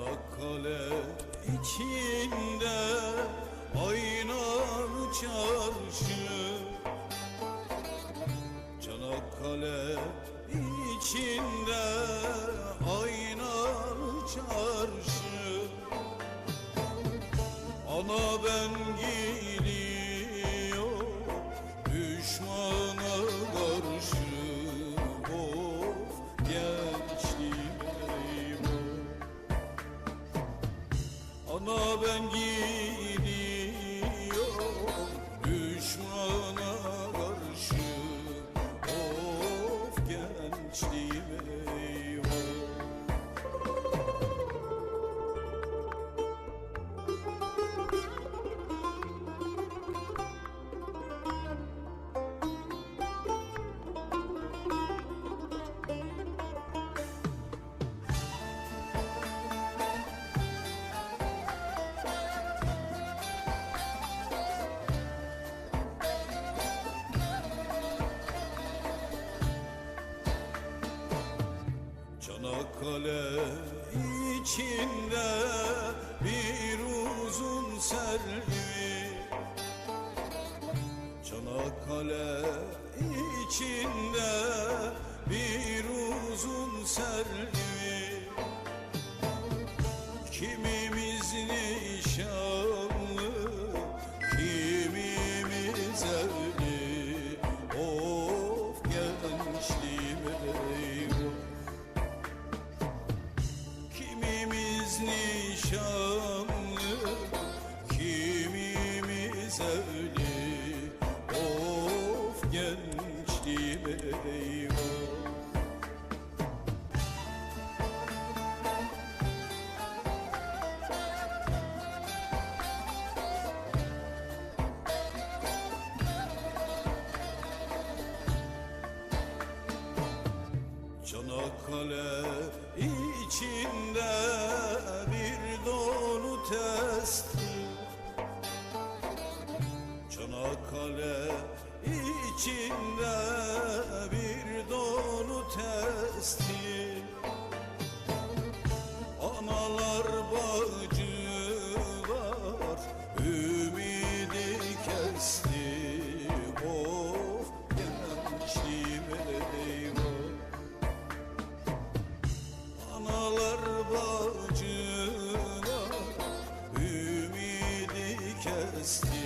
Çanakkale içinde Aynar çarşı. Ben gidiyor düşmana karşı Of gençliğim Çanakkale içinde bir uzun selvi Çanakkale içinde bir uzun selvi eyvah Çanakkale içinde bir dolu testi. Çanakkale içinde bir dolu testi Analar bacılar ümidi kesti. Of gençliğim eyvah. Analar bacılar ümidi kesti